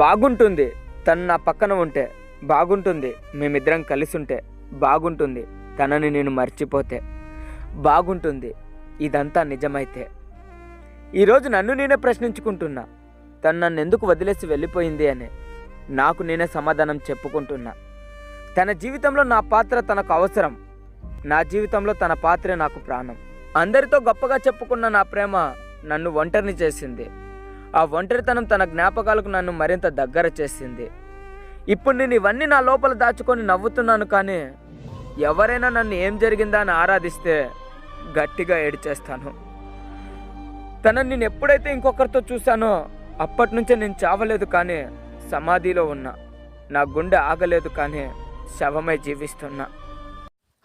బాగుంటుంది. తను నా పక్కన ఉంటే బాగుంటుంది. మేమిద్దరం కలిసి ఉంటే బాగుంటుంది. తనని నేను మర్చిపోతే బాగుంటుంది. ఇదంతా నిజమైతే. ఈరోజు నన్ను నేనే ప్రశ్నించుకుంటున్నా. తను నన్ను ఎందుకు వదిలేసి వెళ్ళిపోయింది అని నాకు నేనే సమాధానం చెప్పుకుంటున్నా. తన జీవితంలో నా పాత్ర తనకు అవసరం. నా జీవితంలో తన పాత్రే నాకు ప్రాణం. అందరితో గొప్పగా చెప్పుకున్న నా ప్రేమ నన్ను ఒంటరిని చేసింది. ఆ ఒంటరితనం తన జ్ఞాపకాలకు నన్ను మరింత దగ్గర చేసింది. ఇప్పుడు నేను ఇవన్నీ నా లోపల దాచుకొని నవ్వుతున్నాను కానీ ఎవరైనా నన్ను ఏం జరిగిందా అని ఆరాధిస్తే గట్టిగా ఏడిచేస్తాను. తనని నేను ఎప్పుడైతే ఇంకొకరితో చూశానో అప్పటి నుంచే నేను చావలేదు కానీ సమాధిలో ఉన్నా నా గుండె ఆగలేదు కానీ శవమై జీవిస్తున్నా.